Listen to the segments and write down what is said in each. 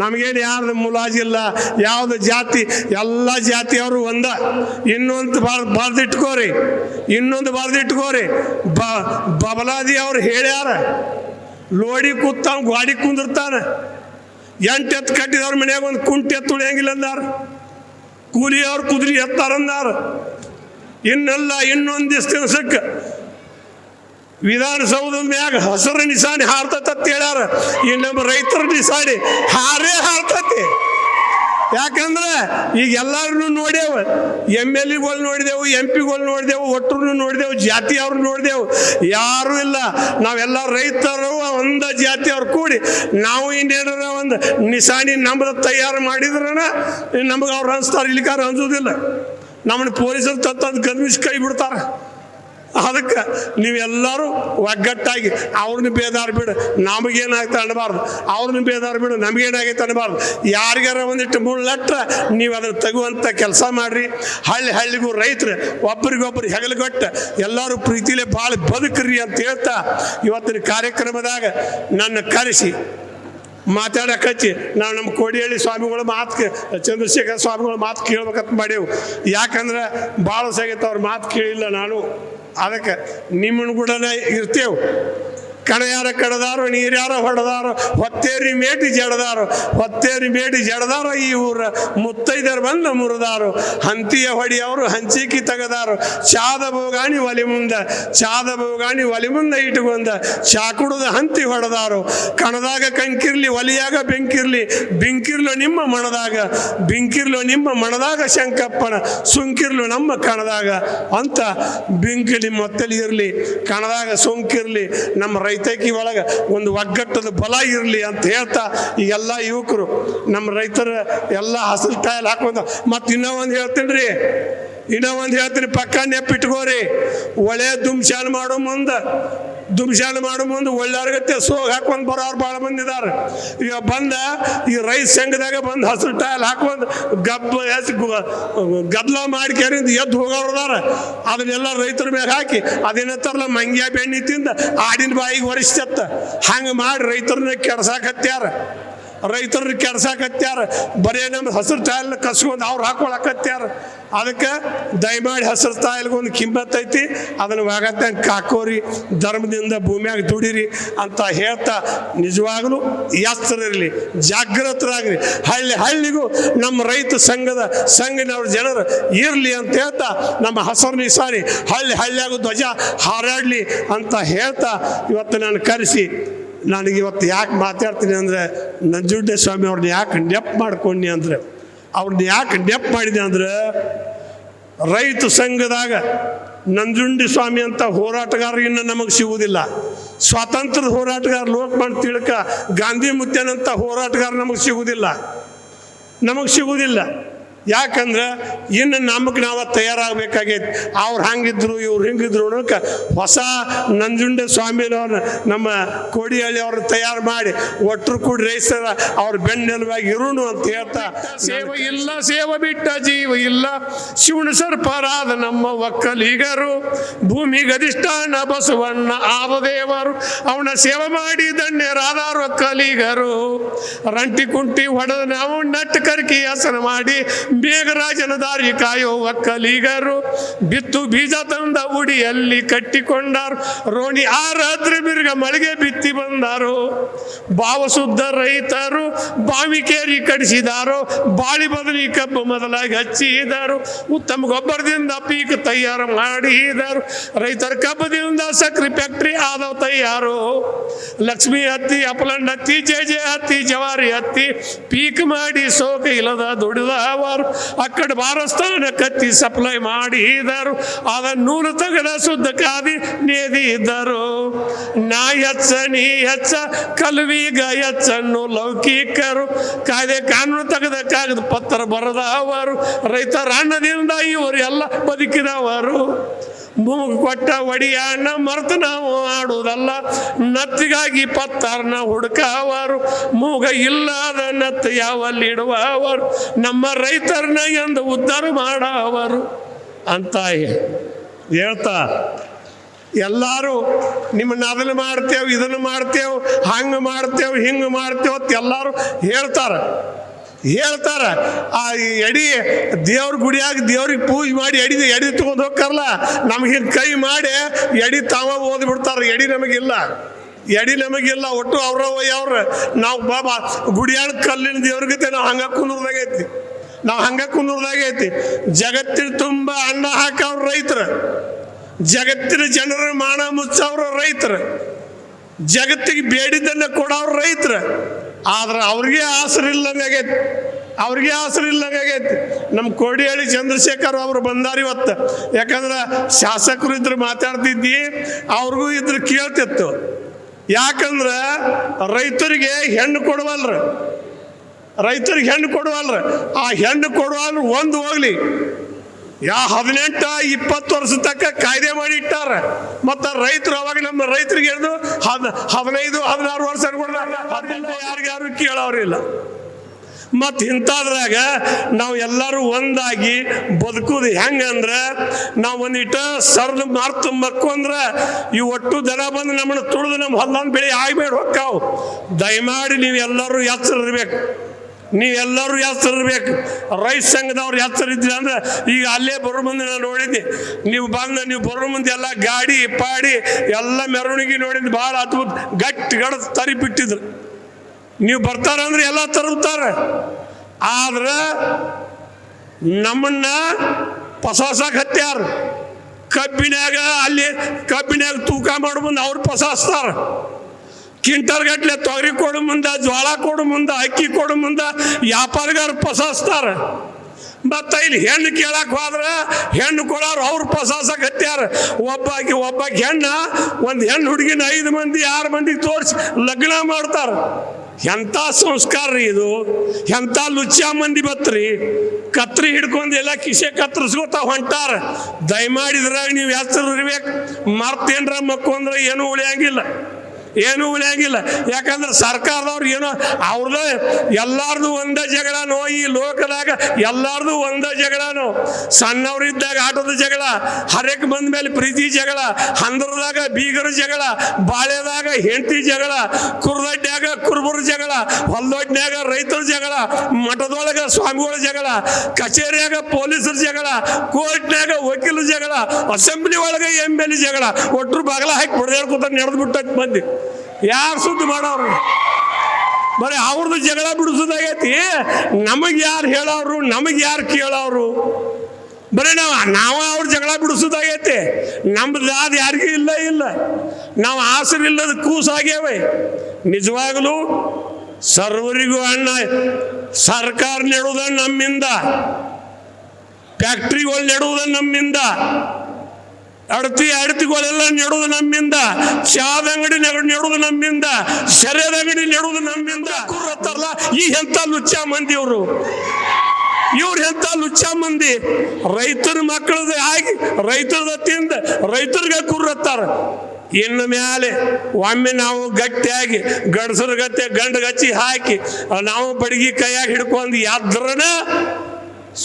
ನಮಗೇನು ಯಾರ್ದು ಮುಲಾಜಿಲ್ಲ ಯಾವ್ದು ಜಾತಿ, ಎಲ್ಲ ಜಾತಿಯವರು ಒಂದ. ಇನ್ನೊಂದು ಬಾರ್ ಬರ್ದಿಟ್ಕೋರಿ, ಇನ್ನೊಂದು ಬರ್ದಿಟ್ಕೋರಿ. ಬ ಬಬಲಾದಿ ಅವ್ರು ಹೇಳ್ಯಾರ, ಲೋಡಿ ಕೂತಾವ, ಗಾಡಿ ಕುಂದಿರ್ತಾನ ಎಂಟು ಎತ್ತು ಕಟ್ಟಿದವ್ರ ಮನ್ಯಾಗ ಒಂದು ಕುಂಟೆ ಎತ್ತು ಉಳಿಯಂಗಿಲ್ಲ ಅಂದಾರ. ಕೂಲಿಯವ್ರು ಕುದುರೆ ಎತ್ತಾರಂದಾರ ಇನ್ನೆಲ್ಲ ಇನ್ನೊಂದಿಷ್ಟು ದಿವಸಕ್ಕೆ ವಿಧಾನಸೌಧದ ಮ್ಯಾಗ ಹಸಿರು ನಿಶಾನೆ ಹಾರ್ತೈತೆ ಅಂತ ಹೇಳ್ಯಾರ. ಈ ನಮ್ಮ ರೈತರ ನಿಶಾನೆ ಹಾರೇ ಹಾರ್ತತಿ. ಯಾಕಂದ್ರೆ ಈಗ ಎಲ್ಲರನ್ನು ನೋಡ್ಯಾವ, ಎಂ ಎಲ್ ಎಗಳು ನೋಡಿದೆವು, ಎಂ ಪಿಗಳು ನೋಡಿದೆವು ಒಟ್ಟರು ನೋಡಿದೆವು ಜಾತಿಯವ್ರು ನೋಡಿದೆವು. ಯಾರೂ ಇಲ್ಲ. ನಾವೆಲ್ಲ ರೈತರು ಒಂದ ಜಾತಿಯವ್ರು ಕೂಡಿ ನಾವು ಇನ್ನೇನಾರ ಒಂದು ನಿಶಾನಿ ನಮ್ದು ತಯಾರು ಮಾಡಿದ್ರನ ನಮಗೆ ಅವ್ರು ಅನ್ಸ್ತಾರೆ ಇಲ್ಲಿಕಾರ ಅನ್ಸೋದಿಲ್ಲ ನಮ್ಮನ್ನ ಪೊಲೀಸರು ತಂದು ಗನ್ವಿಸ್ ಕೈ ಬಿಡ್ತಾರೆ. ಅದಕ್ಕೆ ನೀವೆಲ್ಲರೂ ಒಗ್ಗಟ್ಟಾಗಿ ಅವ್ರನ್ನ ಬೇದಾರ ಬಿಡು. ನಮಗೇನಾಗ್ತಾ ಅನ್ನಬಾರ್ದು ಅವ್ರನ್ನ ಬೇದಾರ ಬಿಡು. ನಮಗೇನಾಗೈತೆ ಅನ್ನಬಾರ್ದು ಯಾರಿಗಾರ ಒಂದಿಟ್ಟು ಮುಳ್ಳಟ್ರ ನೀವು ಅದನ್ನು ತೆಗುವಂಥ ಕೆಲಸ ಮಾಡಿರಿ. ಹಳ್ಳಿ ಹಳ್ಳಿಗೂ ರೈತರು ಒಬ್ರಿಗೊಬ್ರು ಹೆಗಲುಗಟ್ಟ ಎಲ್ಲರೂ ಪ್ರೀತಿಲೇ ಭಾಳ ಬದುಕ್ರಿ ಅಂತ ಹೇಳ್ತಾ ಇವತ್ತಿನ ಕಾರ್ಯಕ್ರಮದಾಗ ನನ್ನ ಕರೆಸಿ ಮಾತಾಡಕ್ಕೆ ಹಚ್ಚಿ ನಾವು ನಮ್ಮ ಕೋಡಿಹಳ್ಳಿ ಸ್ವಾಮಿಗಳು ಮಾತು ಚಂದ್ರಶೇಖರ ಸ್ವಾಮಿಗಳ ಮಾತು ಕೇಳ್ಬೇಕಂತ ಮಾಡೇವು. ಯಾಕಂದ್ರೆ ಭಾಳ ಸಾಗೈತೆ ಅವ್ರ ಮಾತು ಕೇಳಿಲ್ಲ ನಾನು. ಅದಕ್ಕೆ ನಿಮ್ಮನ್ನು ಕೂಡ ಇರ್ತೇವೆ. ಕಣ ಯಾರ ನೀರ್ಯಾರ ನೀರು ಯಾರ ಹೊಡೆದಾರೋ, ಹೊತ್ತೇರಿ ಮೇಟಿ ಜಡದಾರು, ಹೊತ್ತೇರಿ ಮೇಟಿ ಜಡದಾರ ಈ ಊರ ಮುತ್ತೈದರು ಬಂದ ಮುರಿದಾರು. ಹಂತಿಯ ಹೊಡಿಯವರು ಹಂಚಿಕಿ ತೆಗದಾರು. ಚಾದ ಬೋಗಾಣಿ ಒಲಿ ಮುಂದ, ಚಾದ ಬೋಗಾಣಿ ಒಲಿ ಮುಂದ ಇಟ್ಟುಕೊಂದ ಚಾಕುಡದ ಹಂತಿ ಹೊಡೆದಾರು. ಕಣದಾಗ ಕಂಕಿರ್ಲಿ, ಒಲಿಯಾಗ ಬೆಂಕಿರ್ಲಿ, ಬೆಂಕಿರ್ಲು ನಿಮ್ಮ ಮಣದಾಗ, ಬೆಂಕಿರ್ಲು ನಿಮ್ಮ ಮಣದಾಗ ಶಂಕಪ್ಪನ, ಸುಂಕಿರ್ಲು ನಮ್ಮ ಕಣದಾಗ. ಅಂತ ಬೆಂಕಿಲಿ ಮೊತ್ತಲಿ ಇರಲಿ, ಕಣದಾಗ ಸೋಂಕಿರ್ಲಿ, ನಮ್ಮ ರೈತಕಿ ಒಳಗೆ ಒಂದು ಒಗ್ಗಟ್ಟದ ಬಲ ಇರಲಿ ಅಂತ ಹೇಳ್ತಾ ಈ ಎಲ್ಲ ಯುವಕರು, ನಮ್ಮ ರೈತರ ಎಲ್ಲ ಹಸಿರು ಟೈಲ್ ಹಾಕೊಂಡ ಮತ್ತು ಇನ್ನೂ ಒಂದು ಹೇಳ್ತೀನಿ ರೀ. ಇನ್ನೂ ಒಂದು ಹೇಳ್ತೀನಿ, ಪಕ್ಕ ನೆಪ್ಪಿಟ್ಕೋರಿ ಒಳ್ಳೆ ದುಮ್ಶಾನ ಮಾಡೋ ಮುಂದೆ, ದುಮ್ಶಾನ ಮಾಡೋ ಮುಂದೆ ಒಳ್ಳೆಯವ್ರಿಗತ್ತೆ ಸೋಗ್ ಹಾಕೊಂಡು ಬರೋರು ಭಾಳ ಮಂದಿ ಇದಾರೆ. ಈಗ ಬಂದ, ಈ ರೈಸ್ ಸಂಘದಾಗ ಬಂದು ಹಸಿರು ಟೈಲ್ ಹಾಕೊಂಡು ಗಬ್ಬ ಗದ್ಲ ಮಾಡಿ ಕೆರಿಂದ ಎದ್ದು ಹೋಗೋರು ಅದಾರ ಅದನ್ನೆಲ್ಲ ರೈತರ ಮೇಲೆ ಹಾಕಿ ಅದೇನತ್ತಾರಲ್ಲ ಮಂಗ್ಯ ಬೆಣ್ಣಿ ತಿಂದ ಆಡಿನ ಬಾಯಿಗೆ ಹೊರಿಸ್ತತ್ತ ಹಂಗೆ ಮಾಡಿ ರೈತರನ್ನ ಕೆಡ್ಸಾಕತ್ಯಾರ ರೈತರನ್ನ ಕೆಡ್ಸಾಕತ್ಯಾರ ಬರೀ ನಮ್ಮ ಹಸಿರು ತಾಯಿಲ್ ಕಸ್ಕೊಂಡು ಅವ್ರು ಹಾಕೊಳಕತ್ಯಾರ. ಅದಕ್ಕೆ ದಯಮಾಡಿ ಹಸಿರು ತಾಯಿಲ್ಗೊಂದು ಕಿಂಬತ್ತೈತಿ ಅದನ್ನು ವಾಗತ್ತಂಗೆ ಕಾಕೋರಿ, ಧರ್ಮದಿಂದ ಭೂಮಿಯಾಗ ದುಡಿರಿ ಅಂತ ಹೇಳ್ತಾ ನಿಜವಾಗಲೂ ಎಚ್ಚರಿರಲಿ ಜಾಗೃತರಾಗ್ರಿ ಹಳ್ಳಿ ಹಳ್ಳಿಗೂ ನಮ್ಮ ರೈತ ಸಂಘದ ಸಂಘನವ್ರ ಜನರು ಇರಲಿ ಅಂತ ಹೇಳ್ತಾ ನಮ್ಮ ಹಸರು ನಿಸಾರಿ ಹಳ್ಳಿ ಹಳ್ಳಿಯಾಗ ಧ್ವಜ ಹಾರಾಡಲಿ ಅಂತ ಹೇಳ್ತಾ ಇವತ್ತು ನಾನು ಕರೆಸಿ ನನಗೆ ಇವತ್ತು ಯಾಕೆ ಮಾತಾಡ್ತೀನಿ ಅಂದರೆ ನಂಜುಂಡೆ ಸ್ವಾಮಿ ಅವ್ರನ್ನ ಯಾಕೆ ನೆಪ್ ಮಾಡ್ಕೊಂಡಿ ಅಂದರೆ, ಅವ್ರನ್ನ ಯಾಕೆ ನೆಪ್ ಮಾಡಿದೆ ಅಂದ್ರೆ ರೈತ ಸಂಘದಾಗ ನಂಜುಂಡಿ ಸ್ವಾಮಿ ಅಂತ ಹೋರಾಟಗಾರ ಇನ್ನು ನಮಗೆ ಸಿಗುವುದಿಲ್ಲ. ಸ್ವಾತಂತ್ರ್ಯದ ಹೋರಾಟಗಾರ ಲೋಕಮಾನ್ ತಿಳಕ ಗಾಂಧಿ ಮುತ್ಯನಂತ ಹೋರಾಟಗಾರ ನಮಗೆ ಸಿಗುವುದಿಲ್ಲ. ನಮಗೆ ಸಿಗುವುದಿಲ್ಲ. ಯಾಕಂದ್ರೆ ಇನ್ನು ನಮಗೆ ನಾವು ತಯಾರಾಗಬೇಕಾಗೈತಿ. ಅವ್ರು ಹಂಗಿದ್ರು, ಇವ್ರು ಹಿಂಗಿದ್ರು ಅನ್ನೋಕೆ ಹೊಸ ನಂಜುಂಡ ಸ್ವಾಮಿನವ್ರನ್ನ ನಮ್ಮ ಕೋಡಿಹಳ್ಳಿ ಅವ್ರನ್ನ ತಯಾರು ಮಾಡಿ ಒಟ್ಟರು ಕೂಡಿ ರೈಸರ ಅವ್ರ ಬೆನ್ನೆಲುವಾಗಿ ಇರೋಣ ಅಂತ ಹೇಳ್ತಾ ಸೇವೆ ಇಲ್ಲ, ಸೇವೆ ಬಿಟ್ಟ ಜೀವ ಇಲ್ಲ. ಶಿವನ ಸರ್ಪರಾದ ನಮ್ಮ ಒಕ್ಕಲಿಗರು ಭೂಮಿಗೆ ಅಧಿಷ್ಠಾನ ಬಸವಣ್ಣ ಆದ ದೇವರು ಅವನ ಸೇವೆ ಮಾಡಿ ದಂಡ್ಯರಾದಾರು ಒಕ್ಕಲಿಗರು. ರಂಟಿ ಕುಂಟಿ ಹೊಡೆದ ನಾವು ನಟ್ಟು ಕರ್ಕಿ ಹಸನ ಮಾಡಿ ಮೇಘರಾಜನ ದಾರಿ ಕಾಯೋ ಒಕ್ಕಲಿಗರು ಬಿತ್ತು ಬೀಜ ತಂದ ಉಡಿಯಲ್ಲಿ ಕಟ್ಟಿಕೊಂಡಾರು. ರೋಣಿ ಆರಾದ್ರೆ ಬಿರ್ಗ ಮಳಿಗೆ ಬಿತ್ತಿ ಬಂದರು. ಭಾವಸುದ್ಧ ರೈತರು ಬಾವಿಕೇರಿ ಕಡಿಸಿದಾರು. ಬಾಳಿ ಬದಲಿ ಕಬ್ಬು ಮೊದಲಾಗಿ ಹಚ್ಚಿದರು. ಉತ್ತಮ ಗೊಬ್ಬರದಿಂದ ಪೀಕ್ ತಯಾರು ಮಾಡಿದರು. ರೈತರ ಕಬ್ಬದಿಂದ ಸಕ್ರೆ ಫ್ಯಾಕ್ಟ್ರಿ ಆದವು ತಯಾರು. ಲಕ್ಷ್ಮಿ ಹತ್ತಿ, ಅಪಲಂಡ್ ಹತ್ತಿ, ಜೆ ಜೆ ಹತ್ತಿ, ಜವಾರಿ ಹತ್ತಿ ಪೀಕ್ ಮಾಡಿ ಸೋಕ ಇಲ್ಲದ ದುಡಿದವರು ಆ ಅಕ್ಕಡೆ ಬಾರಸ್ತಾನ ಕತ್ತಿ ಸಪ್ಲೈ ಮಾಡಿದರು. ಆಗ ನೂಲು ತಗದ ಶುದ್ಧ ಕಾದಿ ನೇದಿದ್ದರು ನಾ ಹೆಚ್ಚ ನೀ ಹೆಚ್ಚ ಕಲ್ವಿಗ ಹೆಚ್ಚನ್ನು ಲೌಕಿಕರು. ಕಾಯ್ದೆ ಕಾನೂನು ತಗದ ಕಾಗದ ಪತ್ರ ಬರೆದವರು. ರೈತರ ಅಣ್ಣದಿಂದ ಇವರು ಎಲ್ಲ ಬದುಕಿದವರು. ಮೂಗು ಕೊಟ್ಟ ಒಡಿಯಾಣ ಮರೆತು ನಾವು ಆಡುವುದಲ್ಲ. ನತ್ತಿಗಾಗಿ ಪತ್ತಾರನ ಹುಡುಕವರು ಮೂಗ ಇಲ್ಲದ ನತ್ತು ಯಾವಲ್ಲಿಡುವವರು ನಮ್ಮ ರೈತರನ್ನ ಎಂದು ಉದ್ಧಾರ ಮಾಡವರು ಅಂತ ಹೇಳ್ತಾ, ಎಲ್ಲರೂ ನಿಮ್ಮನ್ನ ಅದನ್ನು ಮಾಡ್ತೇವೆ, ಇದನ್ನು ಮಾಡ್ತೇವೆ, ಹಂಗೆ ಮಾಡ್ತೇವೆ, ಹಿಂಗೆ ಮಾಡ್ತೇವೆ ಅಂತ ಎಲ್ಲರೂ ಹೇಳ್ತಾರೆ. ಹೇಳ್ತಾರ, ಆ ಎಡಿ ದೇವ್ರ ಗುಡಿಯಾಗ ದೇವ್ರಿಗೆ ಪೂಜೆ ಮಾಡಿ ಎಡಿ ಎಡಿ ತಗೊಂಡು ಹೋಗ್ತಾರಲ್ಲ, ನಮಗೆ ಕೈ ಮಾಡಿ ಎಡಿ ತಾವ ಓದಿ ಬಿಡ್ತಾರೆ. ಎಡಿ ನಮಗಿಲ್ಲ ಎಡಿ ನಮಗಿಲ್ಲ, ಒಟ್ಟು ಅವ್ರ ಅವ್ರ. ನಾವು ಬಾಬಾ, ಗುಡಿಯಾಳ ಕಲ್ಲಿನ ದೇವ್ರಿಗೆ ನಾವು ಹಂಗ ಕುಂದ್ರದಾಗೈತಿ. ನಾವು ಹಂಗ ಕುಂದ್ರದಾಗೈತಿ. ಜಗತ್ತಿನ ತುಂಬ ಅನ್ನ ಹಾಕವ್ರ ರೈತರು. ಜಗತ್ತಿನ ಜನರ ಮಾನ ಮುಚ್ಚವ್ರ ರೈತರು. ಜಗತ್ತಿಗೆ ಬೇಡಿದ್ದನ್ನ ಕೊಡೋರು ರೈತರು. ಆದ್ರೆ ಅವ್ರಿಗೆ ಆಸರಿಲ್ಲಂಗಾಗೈತಿ ಅವ್ರಿಗೆ ಆಸರಿಲ್ಲಂಗಾಗೈತಿ ನಮ್ಮ ಕೋಡಿಹಳ್ಳಿ ಚಂದ್ರಶೇಖರ್ ಅವರು ಬಂದಾರ ಇವತ್ತು. ಯಾಕಂದ್ರೆ ಶಾಸಕರು ಇದ್ರು ಮಾತಾಡ್ತಿದ್ದಿ, ಅವ್ರಿಗೂ ಇದ್ರ ಕೇಳ್ತಿತ್ತು. ಯಾಕಂದ್ರೆ ರೈತರಿಗೆ ಹೆಣ್ಣು ಕೊಡುವಲ್ರ. ರೈತರಿಗೆ ಹೆಣ್ಣು ಕೊಡುವಲ್ರ. ಆ ಹೆಣ್ಣು ಕೊಡುವಲ್ರು ಒಂದು ಹೋಗ್ಲಿ. ಯಾ ಹದಿನೆಂಟ, ಇಪ್ಪತ್ತು ವರ್ಷ ತಕ್ಕ ಕಾಯ್ದೆ ಮಾಡಿ ಇಟ್ಟಾರ. ಮತ್ತ ರೈತರು ಅವಾಗ ನಮ್ಮ ರೈತರಿಗೆ ಹಿಡಿದು ಹದ್ ಹದಿನೈದು ಹದಿನಾರು ವರ್ಷ ಯಾರಿಗಾರು ಕೇಳೋರಿಲ್ಲ. ಮತ್ತು ಇಂಥದ್ರಾಗ ನಾವು ಎಲ್ಲರೂ ಒಂದಾಗಿ ಬದುಕುದು ಹೆಂಗಂದ್ರೆ ನಾವು ಒಂದಿಟ ಸರ್ದು ಮಾರ್ತು ಮಕ್ಕೊಂದ್ರೆ ಈ ಒಟ್ಟು ದನ ಬಂದು ನಮ್ಮನ್ನು ತುಳಿದು ನಮ್ಮ ಹೊಲ್ದಂದು ಬೆಳೆ ಆಗ್ಬೇಡ ಹೊಕ್ಕಾವು. ದಯಮಾಡಿ ನೀವು ಎಲ್ಲರೂ ಇರ್ಬೇಕು ನೀವೆಲ್ಲರೂ ಹೆಸರಿರ್ಬೇಕು ರೈತ ಸಂಘದವ್ರು ಎಚ್ಚರ ಇದ್ರಿ ಅಂದ್ರೆ ಈಗ ಅಲ್ಲೇ ಬರೋ ಮುಂದೆ ನಾನು ನೋಡಿದ್ದೆ ನೀವು ಬಂದು ನೀವು ಬರೋ ಮುಂದೆ ಎಲ್ಲ ಗಾಡಿ, ಪಾಡಿ, ಎಲ್ಲ ಮೆರವಣಿಗೆ ನೋಡಿದ್ದು ಭಾಳ ಅದ್ಭುತ ಗಟ್ಟಿ ಗಡ ತರಿ ಬಿಟ್ಟಿದ್ರು ನೀವು ಬರ್ತಾರಂದ್ರೆ ಎಲ್ಲ ತರುತ್ತಾರೆ. ಆದ್ರೆ ನಮ್ಮನ್ನ ಪಸಾಸಕ್ಕೆ ಹತ್ಯಾರ. ಕಬ್ಬಿನಾಗ ಅಲ್ಲಿ ಕಬ್ಬಿನಾಗ ತೂಕ ಮಾಡೋ ಮುಂದೆ ಅವ್ರು ಪಸಾಸ್ತಾರ. ಗಟ್ಲೆ ತೊಗರಿ ಕೊಡು ಮುಂದೆ, ಜ್ವಾಳ ಕೊಡು ಮುಂದೆ, ಅಕ್ಕಿ ಕೊಡು ಮುಂದೆ ವ್ಯಾಪಾರಿಗಾರ ಪಸಾಸ್ತಾರ. ಮತ್ತ ಇಲ್ಲಿ ಹೆಣ್ಣು ಕೇಳಕ್ ಹೋದ್ರೆ ಹೆಣ್ಣು ಕೊಡೋರು ಅವ್ರು ಪಸಾಸಕ್ಕೆ ಹತ್ಯಾರ. ಒಬ್ಬಾಕಿ ಒಬ್ಬಾಕಿ ಹೆಣ್ಣ ಒಂದು ಹೆಣ್ಣು ಹುಡುಗಿನ ಐದು ಮಂದಿ, ಆರು ಮಂದಿ ತೋರಿಸಿ ಲಗ್ನ ಮಾಡ್ತಾರ. ಎಂಥ ಸಂಸ್ಕಾರ ರೀ ಇದು? ಎಂಥ ಲುಚ್ಚ ಮಂದಿ ಬತ್ರಿ? ಕತ್ರಿ ಹಿಡ್ಕೊಂಡು ಎಲ್ಲ ಕಿಸೆ ಕತ್ತರಿಸ್ಕೊತ ಹೊಂಟಾರ. ದಯಮಾಡಿದ್ರಾಗ ನೀವು ಹೆಸರು ಇರ್ಬೇಕು. ಮರ್ತೇನ್ರ ಮಕ್ಕೊಂದ್ರೆ ಏನೂ ಉಳಿಯಂಗಿಲ್ಲ. ಏನೂ ಉಳಿಯಂಗಿಲ್ಲ. ಯಾಕಂದ್ರೆ ಸರ್ಕಾರದವ್ರು ಏನೋ ಅವ್ರದ್ದು ಎಲ್ಲಾರ್ದು ಒಂದೇ ಜಗಳನೋ ಈ ಲೋಕದಾಗ ಎಲ್ಲಾರ್ದು ಒಂದೇ ಜಗಳನೋ ಸಣ್ಣವ್ರಿದ್ದಾಗ ಆಟದ ಜಗಳ, ಹರಕ್ ಬಂದ ಮೇಲೆ ಪ್ರೀತಿ ಜಗಳ, ಹಂದ್ರದಾಗ ಬೀಗರ ಜಗಳ, ಬಾಳೆದಾಗ ಹೆಂಡತಿ ಜಗಳ ಕುರ್ದಡ್ಡ್ಯಾಗ ಕುರುಬರ ಜಗಳ ಹೊಲ್ದೊಡ್ನ್ಯಾಗ ರೈತರ ಜಗಳ, ಮಠದೊಳಗ ಸ್ವಾಮಿಗಳ ಜಗಳ, ಕಚೇರಿಯಾಗ ಪೊಲೀಸರ ಜಗಳ ಕೋರ್ಟ್ನಾಗ ವಕೀಲರ ಜಗಳ, ಅಸೆಂಬ್ಲಿ ಒಳಗೆ ಎಂ ಎಲ್ ಜಗಳ ಒಟ್ಟರು ಬಾಗಲ ಹಾಕಿ ಹೊಡೆದಾಡ್ಕೊತ ನಡೆದು ಬಿಟ್ಟ ಮಂದಿ ಯಾರು ಸುದ್ದಿ ಮಾಡೋರು? ಬರೀ ಅವ್ರದ್ದು ಜಗಳ ಬಿಡಿಸೋದಾಗೈತಿ. ನಮಗೆ ಯಾರು ಹೇಳೋರು, ನಮಗೆ ಯಾರು ಕೇಳೋರು? ಬರೀ ನಾವು ನಾವು ಅವ್ರ ಜಗಳ ಬಿಡಿಸೋದಾಗೈತಿ. ನಮ್ದು ಯಾರಿಗೂ ಇಲ್ಲ ಇಲ್ಲ. ನಾವು ಆಸರಿಲ್ಲದ ಕೂಸಾಗ್ಯಾವೆ. ನಿಜವಾಗಲೂ ಸರ್ವರಿಗೂ ಅಣ್ಣ, ಸರ್ಕಾರ ನೆಡುವುದ ನಮ್ಮಿಂದ. ಫ್ಯಾಕ್ಟ್ರಿಗಳು ನೆಡುವುದ ನಮ್ಮಿಂದ. ಅಡತಿ ಅಡತಿಗಳೆಲ್ಲ ನೆಡುವುದು ನಮ್ಮಿಂದ. ಚಾದ ಅಂಗಡಿ ನೆಡ- ನೆಡುವುದು ನಮ್ಮಿಂದ. ಶರೀರದ ಅಂಗಡಿ ನೆಡುವುದು ನಮ್ಮಿಂದ. ಕೂರತ್ತಾರಲ್ಲ ಈ ಎಂತ ಲುಚ್ಚ ಮಂದಿ ಇವರು? ಇವ್ರು ಎಂತ ಲುಚ್ಚ ಮಂದಿ? ರೈತರ ಮಕ್ಕಳದ ಆಗಿ ರೈತರದ ತಿಂದ ರೈತರಿಗೆ ಕೂರತ್ತಾರ ಇನ್ನು ಮೇಲೆ ಒಮ್ಮೆ ನಾವು ಗಟ್ಟಿಯಾಗಿ ಗಂಡಸರ ಗತ್ತೆ ಗಂಡ ಗಚ್ಚಿ ಹಾಕಿ ನಾವು ಬಡಗಿ ಕೈಯಾಗಿ ಹಿಡ್ಕೊಂಡು ಯಾದ್ರನ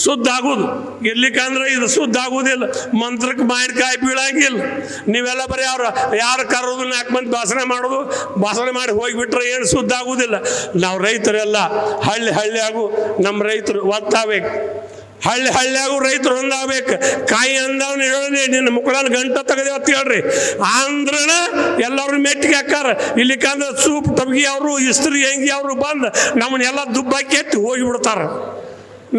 ಶುದ್ಧ ಆಗೋದು ಇರ್ಲಿಕ್ಕಂದ್ರೆ ಇದು ಶುದ್ಧ ಆಗೋದಿಲ್ಲ ಮಂತ್ರಕ್ಕೆ ಮಾವಿನಕಾಯಿ ಬೀಳಂಗಿಲ್ಲ. ನೀವೆಲ್ಲ ಬರೀ ಅವ್ರು ಯಾರು ಕರೋದು ನಾಲ್ಕು ಮಂದಿ ಭಾಷಣ ಮಾಡೋದು, ಭಾಷಣ ಮಾಡಿ ಹೋಗಿಬಿಟ್ರೆ ಏನು ಶುದ್ಧ ಆಗೋದಿಲ್ಲ ನಾವು ರೈತರೆಲ್ಲ ಹಳ್ಳಿ ಹಳ್ಳಿಯಾಗು ನಮ್ಮ ರೈತರು ಒತ್ತಾಗಬೇಕು ಹಳ್ಳಿ ಹಳ್ಳಿಯಾಗು ರೈತರು ಒಂದಾಗಬೇಕು. ಕಾಯಿ ಅಂದವನು ಹೇಳಿ ನಿನ್ನ ಮುಕ್ಕಳಲ್ಲಿ ಗಂಟ ತೆಗೆದೇವ ಅಂತ ಹೇಳ್ರಿ. ಆಂಧ್ರನ ಎಲ್ಲರೂ ಮೆಟ್ಟಿಗೆ ಹಾಕಾರ ಇಲ್ಲಿಕಂದ್ರೆ ಸೂಪ್ ಟಬ್ಗಿ ಅವರು, ಇಸ್ತ್ರಿ ಹೆಂಗಿ ಅವರು ಬಂದು ನಮ್ಮನ್ನೆಲ್ಲ ದುಬ್ಬಾಕಿ ಎತ್ತಿ ಹೋಗಿಬಿಡ್ತಾರ.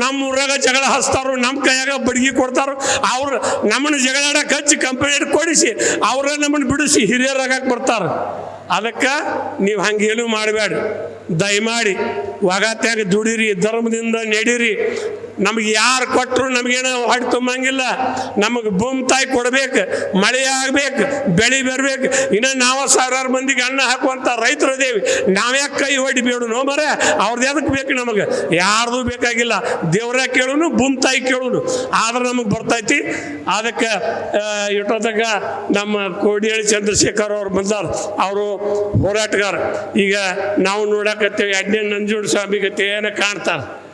ನಮ್ಮ ಊರಾಗ ಜಗಳ ಹಚ್ತಾರು ನಮ್ಮ ಕೈಯಾಗ ಬಡ್ಗಿ ಕೊಡ್ತಾರೋ ಅವ್ರು ನಮ್ಮನ್ನ ಜಗಳಾಡಕ್ಕೆ ಹಚ್ಚಿ ಕಂಪ್ಲೇಂಟ್ ಕೊಡಿಸಿ, ಅವ್ರ ನಮ್ಮನ್ನು ಬಿಡಿಸಿ ಹಿರಿಯರಾಗಕ್ಕೆ ಬರ್ತಾರೆ. ಅದಕ್ಕೆ ನೀವು ಹಂಗೇನು ಮಾಡಬೇಡಿ ದಯಮಾಡಿ, ಒಗತ್ಯಾಗ ದುಡಿರಿ, ಧರ್ಮದಿಂದ ನಡೀರಿ. ನಮಗೆ ಯಾರು ಕೊಟ್ಟರು ನಮಗೇನು ಹೊಟ್ಟೆ ತುಂಬಂಗಿಲ್ಲ. ನಮಗೆ ಭೂಮಿ ತಾಯಿ ಕೊಡಬೇಕು, ಮಳೆ ಆಗಬೇಕು, ಬೆಳೆ ಬರಬೇಕು. ಇನ್ನು ನಾವು ಸಾವಿರಾರು ಮಂದಿಗೆ ಅನ್ನ ಹಾಕುವಂಥ ರೈತರು ಅದೇವಿ ನಾವ್ಯಾಕೆ ಕೈ ಹೊಡಿಬೇಡ ನೋ ಮರ ಅವ್ರದ್ದು ಎದಕ್ಕೆ ಬೇಕು ನಮಗೆ? ಯಾರ್ದು ಬೇಕಾಗಿಲ್ಲ. ದೇವ್ರ ಕೇಳುನು, ಭೂಮಿ ತಾಯಿ ಕೇಳುನು. ಆದ್ರೆ ನಮಗೆ ಬರ್ತೈತಿ. ಅದಕ್ಕೆ ಇಟ್ಟೋದಾಗ ನಮ್ಮ ಕೋಡಿಹಳ್ಳಿ ಚಂದ್ರಶೇಖರ್ ಅವ್ರು ಬಂದಾರ. ಅವರು ಹೋರಾಟಗಾರ. ಈಗ ನಾವು ನೋಡಕತ್ತೇವೆ ಎಡ್ನೆ ನಂಜುಂಡ ಸ್ವಾಮಿ ಕಾಣ್ತಾರೆ.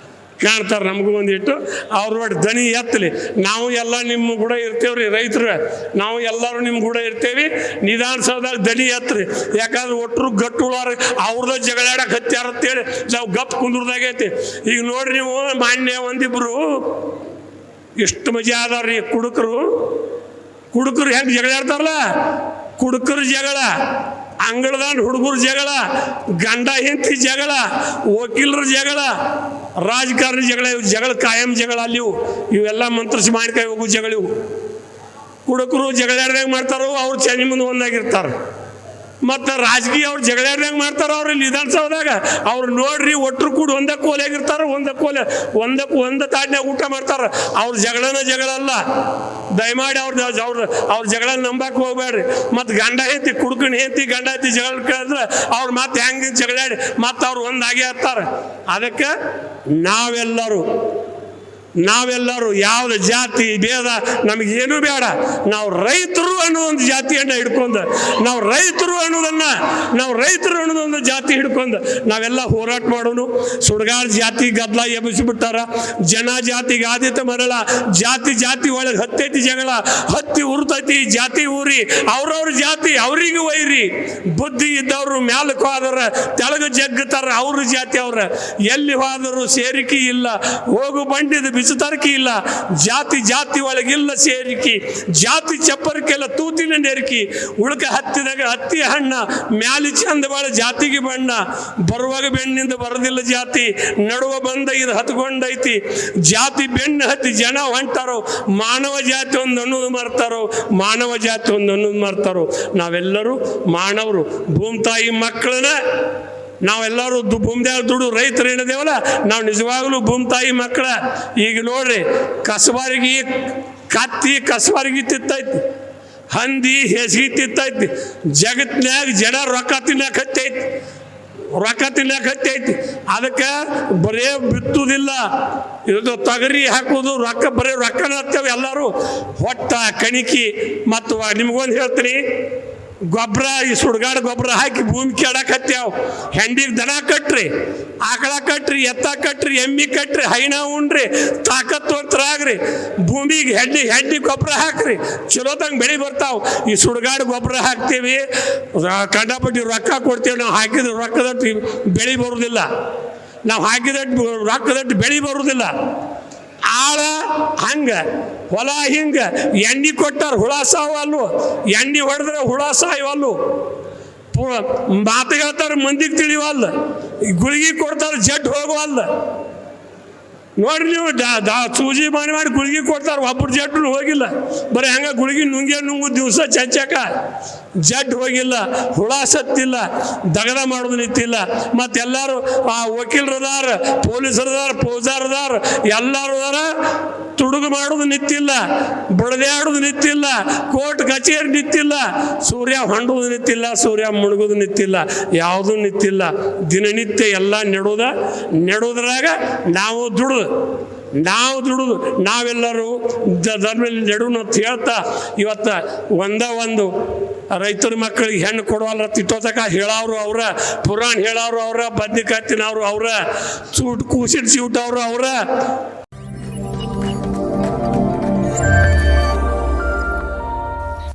ಕಾಣ್ತಾರೆ ನಮಗೂ ಒಂದಿಟ್ಟು ಅವ್ರ ಒಟ್ಟು ದನಿ ಎತ್ತಲಿ ನಾವು ಎಲ್ಲ ನಿಮ್ಮ ಕೂಡ ಇರ್ತೇವ್ರಿ ರೈತರು. ನಾವು ಎಲ್ಲರೂ ನಿಮ್ಮ ಕೂಡ ಇರ್ತೇವಿ. ನಿಧಾನಸೌದಾಗ ದನಿ ಎತ್ತರಿ ಯಾಕಂದ್ರೆ ಒಟ್ಟರು ಗಟ್ಟುಳಾರ ಅವ್ರದ ಜಗಳಾಡಕ್ಕೆ ಹತ್ಯಾರ ಅಂತೇಳಿ ನಾವು ಗಪ್ ಕುಂದ್ರದಾಗೈತಿ ಈಗ ನೋಡ್ರಿ ನೀವು ಮಾನ್ಯ ಒಂದಿಬ್ರು ಎಷ್ಟು ಮಜಾ ಅದಾವ್ರಿ ಕುಡುಕರು. ಕುಡುಕರು ಹೆಂಗೆ ಜಗಳ ಕುಡುಕರು ಜಗಳ. ಅಂಗಳದಾಂಡ್ ಹುಡುಗರ ಜಗಳ, ಗಂಡ ಹೆಂಡತಿ ಜಗಳ, ವಕೀಲರ ಜಗಳ, ರಾಜಕಾರಣಿ ಜಗಳ, ಇವು ಜಗಳ ಕಾಯಂ ಜಗಳ ಅಲ್ಲಿ ಇವು. ಇವೆಲ್ಲ ಮಂತ್ರಿಸಿ ಕೈ ಹೋಗು ಜಗಳ ಇವು. ಕುಡುಕರು ಜಗಳಾಡ್ದಂಗೆ ಮಾಡ್ತಾರೋ ಅವ್ರು ಚನಿ ಮುಂದೆ ಒಂದಾಗಿರ್ತಾರೆ. ಮತ್ತು ರಾಜಕೀಯ ಅವ್ರು ಜಗಳಾಡ್ದಂಗೆ ಮಾಡ್ತಾರೆ ಅವ್ರು ಇಲ್ಲಿ ಅವ್ರು ನೋಡ್ರಿ ಒಟ್ಟರು ಕೂಡ ಒಂದೇ ಕೋಲೆಗಿರ್ತಾರೆ ಒಂದೇ ಕೋಲೆ ಒಂದಕ್ಕೆ ಒಂದೇ ತಾಟ್ನಾಗ ಊಟ ಮಾಡ್ತಾರೆ. ಅವ್ರ ಜಗಳನ ಜಗಳ ಅಲ್ಲ. ದಯಮಾಡಿ ಅವ್ರ ಅವ್ರ ಅವ್ರ ಜಗಳ ನಂಬಕ್ಕೆ ಹೋಗ್ಬೇಡ್ರಿ ಮತ್ತು ಗಂಡ ಹೆತ್ತಿ ಕುಡ್ಕಣ್ ಹೆತ್ತಿ ಗಂಡ ಹೆತ್ತಿ ಜಗಳ ಕೇಳಿದ್ರೆ ಅವ್ರು ಮತ್ತೆ ಹೆಂಗೆ ಜಗಳಾಡಿ ಮತ್ತೆ ಅವ್ರು ಒಂದಾಗಿ ಇರ್ತಾರೆ ಅದಕ್ಕೆ ನಾವೆಲ್ಲರೂ ನಾವೆಲ್ಲರೂ ಯಾವ್ದು ಜಾತಿ ಭೇದ ನಮಗೇನು ಬೇಡ. ನಾವು ರೈತರು ಅನ್ನೋ ಒಂದು ಜಾತಿಯನ್ನ ಹಿಡ್ಕೊಂಡು, ನಾವು ರೈತರು ಅನ್ನೋದನ್ನ, ನಾವು ರೈತರು ಅನ್ನೋದೊಂದು ಜಾತಿ ಹಿಡ್ಕೊಂಡು ನಾವೆಲ್ಲ ಹೋರಾಟ ಮಾಡೋನು. ಸುಡ್ಗಾಡ್ ಜಾತಿ ಗದ್ದಲ ಎಬ್ಬಿಸಿಬಿಟ್ಟಾರ ಜನ ಜಾತಿಗೆ ಆದಿತ ಮರಳ. ಜಾತಿ ಜಾತಿ ಒಳಗೆ ಹತ್ತೈತಿ ಜಗಳ. ಹತ್ತಿ ಉರ್ತೈತಿ, ಜಾತಿ ಊರಿ. ಅವ್ರವ್ರ ಜಾತಿ ಅವ್ರಿಗೆ ವೈರಿ. ಬುದ್ಧಿ ಇದ್ದವರು ಮ್ಯಾಲಕ್ಕೆ ಹೋದ್ರ ತೆಳಗ ಜಗ್ಗತಾರ ಅವ್ರ ಜಾತಿ ಅವ್ರ. ಎಲ್ಲಿ ಹೋದರೂ ಸೇರಿಕೆ ಇಲ್ಲ. ಹೋಗು ಬಂಡಿದ ಬಿಸುತರಕಿ ಇಲ್ಲ. ಜಾತಿ ಜಾತಿ ಒಳಗಿಲ್ಲ ಸೇರಿಕಿ. ಜಾತಿ ಚಪ್ಪರಕ್ಕೆಲ್ಲ ತೂತಿನ ನೆರಕಿ. ಉಳ್ಕ ಹತ್ತಿದಾಗ ಹತ್ತಿ ಹಣ್ಣ, ಮ್ಯಾಲಿ ಚಂದ ಬಾಳ ಜಾತಿಗೆ ಬಣ್ಣ. ಬರುವಾಗ ಬೆಣ್ಣಿಂದ ಬರದಿಲ್ಲ ಜಾತಿ. ನಡುವ ಬಂದ ಇದು ಹತ್ಕೊಂಡೈತಿ. ಜಾತಿ ಬೆಣ್ಣೆ ಹತ್ತಿ ಜನ ಹೊಂಟಾರೋ. ಮಾನವ ಜಾತಿ ಒಂದು ಅನ್ನೋದು ಮರ್ತಾರೋ, ಮಾನವ ಜಾತಿ ಒಂದು ಅನ್ನೋದು ಮರ್ತಾರೋ. ನಾವೆಲ್ಲರೂ ಮಾನವರು. ಭೂಮ್ತಾಯಿ ಮಕ್ಕಳನ್ನ ನಾವೆಲ್ಲರೂ ಭೂಮಿದಾಗ ದುಡು ರೈತರು ಏನಿದೇವಲ್ಲ ನಾವು ನಿಜವಾಗ್ಲೂ ಭೂಮಿ ತಾಯಿ ಮಕ್ಕಳ, ಈಗ ನೋಡ್ರಿ, ಕಸಬಾರಿಗೆ ಕತ್ತಿ ಕಸಬಾರಿಗೆ ತಿತ್ತೈತಿ ಹಂದಿ ಹೆಸಗಿ ತಿತ್ತೈತಿ ಜಗತ್ತಿನಾಗ ಜನ ರೊಕ್ಕ ತಿನ್ನಕ್ಕೆ ಹತ್ತೈತಿ, ರೊಕ್ಕ ತಿನ್ನಕ್ಕೆ ಹತ್ತೈತಿ, ಅದಕ್ಕೆ ಬರೇ ಬಿತ್ತುದಿಲ್ಲ ಇದು ತೊಗರಿ ಹಾಕೋದು ರೊಕ್ಕ ಬರೀ ರೊಕ್ಕನ ಹತ್ತೇವೆ ಎಲ್ಲರೂ, ಹೊಟ್ಟ, ಕಣಿಕಿ, ಮತ್ತು ನಿಮ್ಗೊಂದು ಹೇಳ್ತೀನಿ ಗೊಬ್ಬರ ಈ ಸುಡ್ಗಾಡ ಗೊಬ್ಬರ ಹಾಕಿ ಭೂಮಿ ಕೆಡಕ್ ಹತ್ಯಾವ ಹೆಂಡಿಗೆ ದನ ಕಟ್ರಿ, ಆಕಳ ಕಟ್ರಿ, ಎತ್ತ ಕಟ್ರಿ, ಎಮ್ಮಿ ಕಟ್ರಿ, ಹೈನ ಉಣ್ರಿ ತಾಕತ್ವಂತರಾಗ್ರಿ ಭೂಮಿಗೆ ಹೆಡ್ಡಿ ಹೆಡ್ಡಿ ಗೊಬ್ಬರ ಹಾಕ್ರಿ ಚಲೋದಂಗೆ ಬೆಳೆ ಬರ್ತಾವ. ಈ ಸುಡ್ಗಾಡ ಗೊಬ್ಬರ ಹಾಕ್ತೀವಿ ಕಂಡಪಟ್ಟಿ ರೊಕ್ಕ ಕೊಡ್ತೀವಿ, ನಾವು ಹಾಕಿದ ರೊಕ್ಕದಟ್ಟು ಬೆಳೆ ಬರುವುದಿಲ್ಲ ನಾವು ಹಾಕಿದಟ್ಟು ರೊಕ್ಕದಟ್ಟು ಬೆಳೆ ಬರುವುದಿಲ್ಲ ಆಳ ಹಂಗ, ಹೊಲ ಹಿಂಗ, ಎಣ್ಣೆ ಕೊಟ್ಟಾರ ಹುಳ ಸಾವಲ್ಲು ಎಣ್ಣೆ ಹೊಡೆದ್ರೆ ಹುಳ ಸಾಯವಲ್ಲು ಮಾತು ಹೇಳ್ತಾರೆ, ಮಂದಿಗೆ ತಿಳಿವಲ್ಲ ಗುಳಿಗೆ ಕೊಡ್ತಾರೆ ಜಡ್ ಹೋಗವಲ್ಲ ನೋಡ್ರಿ ನೀವು, ದಾ ದಾ ಸೂಜಿ ಮಾಡಿ ಮಾಡಿ ಗುಳಿಗೆ ಕೊಡ್ತಾರೆ ಒಬ್ಬರು ಜಡ್ಡು ಹೋಗಿಲ್ಲ. ಬರೀ ಹಂಗ ಗುಳಿಗೆ ನುಂಗೆ ನುಂಗು ದಿವಸ ಚಂಚಕ. ಜಡ್ ಹೋಗಿಲ್ಲ, ಹುಳ ಸತ್ತಿಲ್ಲ, ದಗದ ಮಾಡೋದು ನಿಂತಿಲ್ಲ. ಮತ್ತೆಲ್ಲರೂ ಆ ವಕೀಲರದಾರ, ಪೊಲೀಸರದಾರ, ಪೂಜಾರದಾರ ಎಲ್ಲರೂ ತುಡುಗು ಮಾಡೋದು ನಿಂತಿಲ್ಲ ಬಡದಾಡೋದು ನಿಂತಿಲ್ಲ ಕೋರ್ಟ್ ಕಚೇರಿ ನಿಂತಿಲ್ಲ ಸೂರ್ಯ ಹೊಂಡೋದು ನಿಂತಿಲ್ಲ ಸೂರ್ಯ ಮುಳುಗೋದು ನಿಂತಿಲ್ಲ ಯಾವುದೂ ನಿಂತಿಲ್ಲ ದಿನನಿತ್ಯ ಎಲ್ಲ ನೆಡೋದ ನೆಡೋದ್ರಾಗ ನಾವು ದುಡು ನಾವು ದುಡು ನಾವೆಲ್ಲರೂ ಧರ್ಮದಲ್ಲಿ ಧರ್ಮ ನೆಡುನು ಅಂತ ಹೇಳ್ತಾ, ಇವತ್ತು ಒಂದ ಒಂದು ರೈತರ ಮಕ್ಕಳಿಗೆ ಹೆಣ್ಣು ಕೊಡುವಲ್ಲ ತಿಟ್ಟೋತಕ ಹೇಳೋರು ಅವ್ರ, ಪುರಾಣ ಹೇಳೋರು ಅವ್ರ ಬದ್ನಿಕಾಯಿ ತಿನ್ನೋರು ಅವ್ರ, ಸೂಟ್ ಕೂಸಿಡ್ ಸೀಟವ್ರು ಅವ್ರ.